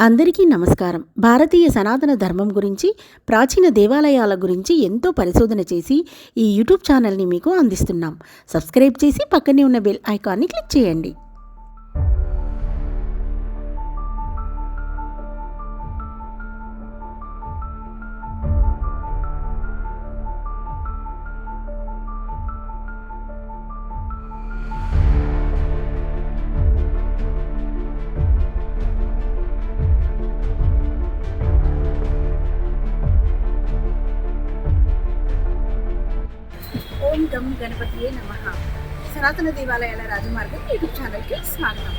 అందరికీ నమస్కారం. భారతీయ సనాతన ధర్మం గురించి ప్రాచీన దేవాలయాల గురించి ఎంతో పరిశోధన చేసి ఈ యూట్యూబ్ ఛానల్ని మీకు అందిస్తున్నాం. సబ్స్క్రైబ్ చేసి పక్కనే ఉన్న బెల్ ఐకాన్ని క్లిక్ చేయండి. ఓం గం గణపతియే నమ. సనాతన దేవాలయాల రాజమార్గం యూట్యూబ్ ఛానల్కి స్వాగతం.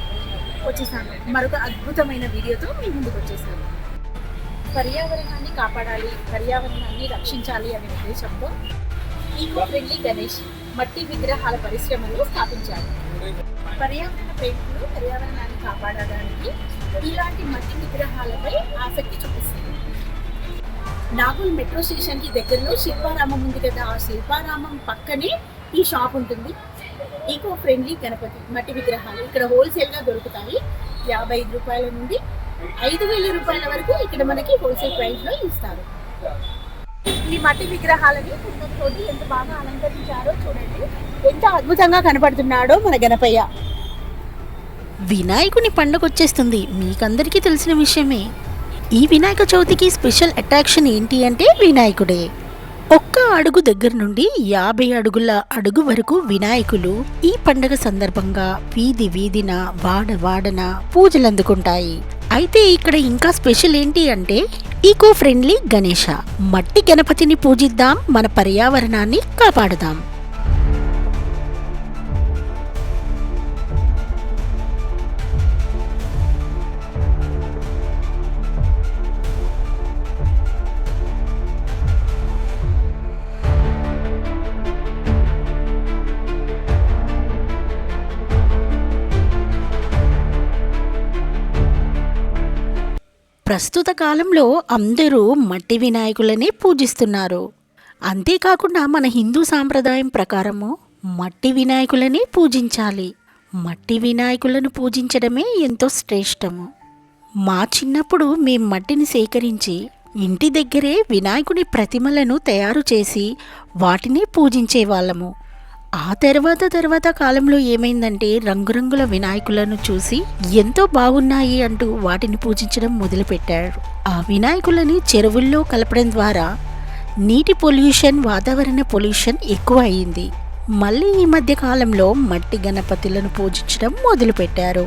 వచ్చేసాను. మరొక అద్భుతమైన వీడియోతో మీ ముందుకు వచ్చేసాను. పర్యావరణాన్ని కాపాడాలి పర్యావరణాన్ని రక్షించాలి అనే ఉద్దేశంతో ఈకో ఫ్రెండ్లీ గణేష్ మట్టి విగ్రహాల పరిశ్రమలు స్థాపించారు. పర్యావరణ ప్రేమికులు పర్యావరణాన్ని కాపాడడానికి ఇలాంటి మట్టి విగ్రహాలపై ఆసక్తి చూపిస్తారు. నాగోల్ మెట్రో స్టేషన్కి దగ్గరలో శిల్పారామం ఉంది కదా. ఆ శిల్పారామం పక్కనే ఈ షాప్ ఉంటుంది. ఈకో ఫ్రెండ్లీ గణపతి మట్టి విగ్రహాలు ఇక్కడ హోల్సేల్గా దొరుకుతాయి. యాభై ఐదు రూపాయల నుండి ఐదు వేల రూపాయల వరకు ఇక్కడ మనకి హోల్సేల్ ప్రైస్లో ఇస్తారు. ఈ మట్టి విగ్రహాలని తోటి ఎంత బాగా అలంకరించారో చూడండి. ఎంత అద్భుతంగా కనపడుతున్నాడో మన గణపయ్య. వినాయకుని పండుగ వచ్చేస్తుంది మీకందరికీ తెలిసిన విషయమే. ఈ వినాయక చవితికి స్పెషల్ అట్రాక్షన్ ఏంటి అంటే వినాయకుడే. ఒక్క అడుగు దగ్గర నుండి యాభై అడుగుల అడుగు వరకు వినాయకులు ఈ పండగ సందర్భంగా వీధి వీధిన వాడ వాడన పూజలు అందుకుంటాయి. అయితే ఇక్కడ ఇంకా స్పెషల్ ఏంటి అంటే ఈకో ఫ్రెండ్లీ గణేష. మట్టి గణపతిని పూజిద్దాం మన పర్యావరణాన్ని కాపాడుదాం. ప్రస్తుత కాలంలో అందరూ మట్టి వినాయకులనే పూజిస్తున్నారు. అంతేకాకుండా మన హిందూ సాంప్రదాయం ప్రకారము మట్టి వినాయకులని పూజించాలి. మట్టి వినాయకులను పూజించడమే ఎంతో శ్రేష్టము. మా చిన్నప్పుడు మేము మట్టిని సేకరించి ఇంటి దగ్గరే వినాయకుని ప్రతిమలను తయారు చేసి వాటిని పూజించేవాళ్ళము. ఆ తర్వాత తర్వాత కాలంలో ఏమైందంటే రంగురంగుల వినాయకులను చూసి ఎంతో బాగున్నాయి అంటూ వాటిని పూజించడం మొదలుపెట్టారు. ఆ వినాయకులని చెరువుల్లో కలపడం ద్వారా నీటి పొల్యూషన్ వాతావరణ పొల్యూషన్ ఎక్కువ అయింది మళ్ళీ ఈ మధ్య కాలంలో మట్టి గణపతులను పూజించడం మొదలుపెట్టారు.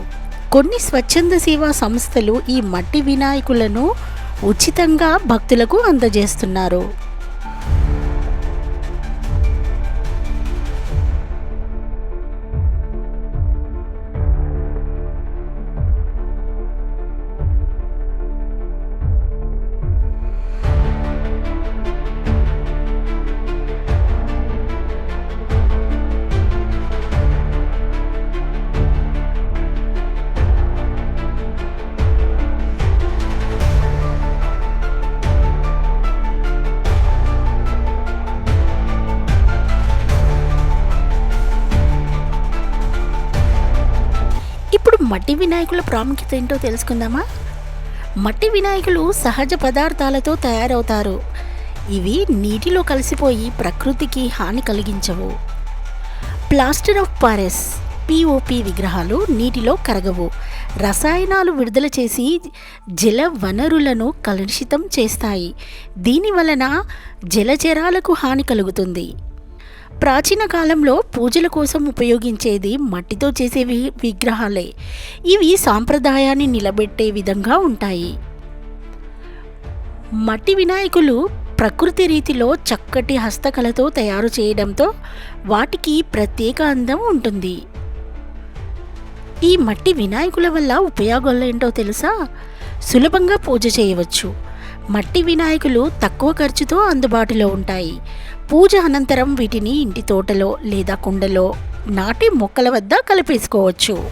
కొన్ని స్వచ్ఛంద సేవా సంస్థలు ఈ మట్టి వినాయకులను ఉచితంగా భక్తులకు అందజేస్తున్నారు. మట్టి వినాయకుల ప్రాముఖ్యత ఏంటో తెలుసుకుందామా? మట్టి వినాయకులు సహజ పదార్థాలతో తయారవుతారు. ఇవి నీటిలో కలిసిపోయి ప్రకృతికి హాని కలిగించవు. ప్లాస్టర్ ఆఫ్ పారెస్ పిఓపి విగ్రహాలు నీటిలో కరగవు. రసాయనాలు విడుదల చేసి జల వనరులను కలుషితం చేస్తాయి. దీని వలన జలచరాలకు హాని కలుగుతుంది. ప్రాచీన కాలంలో పూజల కోసం ఉపయోగించేది మట్టితో చేసే వి- విగ్రహాలే. ఇవి సాంప్రదాయాన్ని నిలబెట్టే విధంగా ఉంటాయి. మట్టి వినాయకులు ప్రకృతి రీతిలో చక్కటి హస్తకళతో తయారు చేయడంతో వాటికి ప్రత్యేక అందం ఉంటుంది. ఈ మట్టి వినాయకుల వల్ల ఉపయోగాలు ఏంటో తెలుసా? సులభంగా పూజ చేయవచ్చు. మట్టి వినాయకులు తక్కువ ఖర్చుతో అందుబాటులో ఉంటాయి. పూజ అనంతరం వీటిని ఇంటి తోటలో లేదా కుండలో నాటి మొక్కల వద్ద కలిపేసుకోవచ్చు.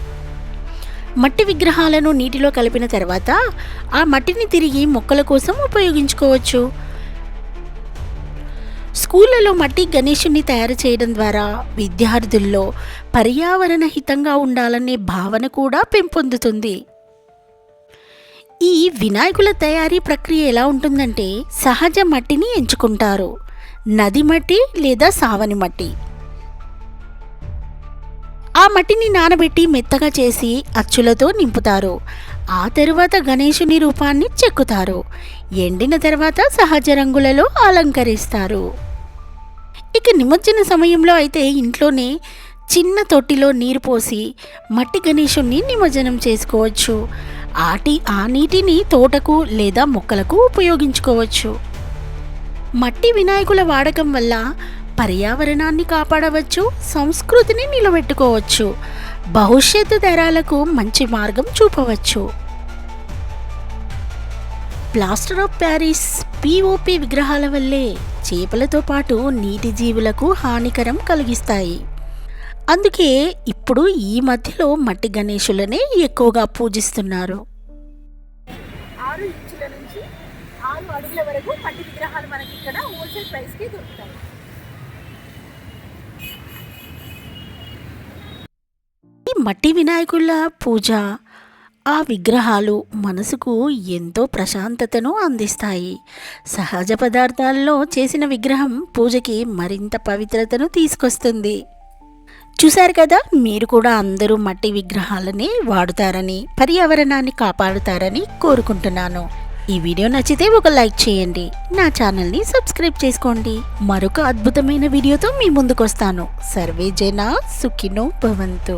మట్టి విగ్రహాలను నీటిలో కలిపిన తర్వాత ఆ మట్టిని తిరిగి మొక్కల కోసం ఉపయోగించుకోవచ్చు. స్కూళ్ళలో మట్టి గణేషుని తయారు చేయడం ద్వారా విద్యార్థుల్లో పర్యావరణ హితంగా ఉండాలనే భావన కూడా పెంపొందుతుంది. ఈ వినాయకుల తయారీ ప్రక్రియ ఎలా ఉంటుందంటే సహజ మట్టిని ఎంచుకుంటారు. నది మట్టి లేదా సావని మట్టి. ఆ మట్టిని నానబెట్టి మెత్తగా చేసి అచ్చులతో నింపుతారు. ఆ తరువాత గణేశుని రూపాన్ని చెక్కుతారు. ఎండిన తర్వాత సహజ రంగులలో అలంకరిస్తారు. ఇక నిమజ్జన సమయంలో అయితే ఇంట్లోనే చిన్న తొట్టిలో నీరు పోసి మట్టి గణేశుణ్ణి నిమజ్జనం చేసుకోవచ్చు. ఆటి ఆ నీటిని తోటకు లేదా మొక్కలకు ఉపయోగించుకోవచ్చు. మట్టి వినాయకుల వాడకం వల్ల పర్యావరణాన్ని కాపాడవచ్చు సంస్కృతిని నిలబెట్టుకోవచ్చు భవిష్యత్తు తరాలకు మంచి మార్గం చూపవచ్చు. ప్లాస్టర్ ఆఫ్ ప్యారిస్ పిఓపి విగ్రహాల వల్లే చేపలతో పాటు నీటి జీవులకు హానికరం కలిగిస్తాయి. అందుకే ఇప్పుడు ఈ మధ్యలో మట్టి గణేశులనే ఎక్కువగా పూజిస్తున్నారు. ఆరు ఇంచుల నుంచి ఆరు అడుగుల వరకు మట్టి విగ్రహాలు మనకి ఇక్కడ హోల్సేల్ ప్రైస్కి దొరుకుతాయి. ఈ మట్టి వినాయకుల పూజ ఆ విగ్రహాలు మనసుకు ఎంతో ప్రశాంతతను అందిస్తాయి. సహజ పదార్థాల్లో చేసిన విగ్రహం పూజకి మరింత పవిత్రతను తీసుకొస్తుంది. చూశారు కదా మీరు కూడా అందరూ మట్టి విగ్రహాలని వాడుతారని పర్యావరణాన్ని కాపాడుతారని కోరుకుంటున్నాను. ఈ వీడియో నచ్చితే ఒక లైక్ చేయండి. నా ఛానల్ని సబ్స్క్రైబ్ చేసుకోండి. మరొక అద్భుతమైన వీడియోతో మీ ముందుకు వస్తాను సర్వే జనా సుఖినో భవంతు.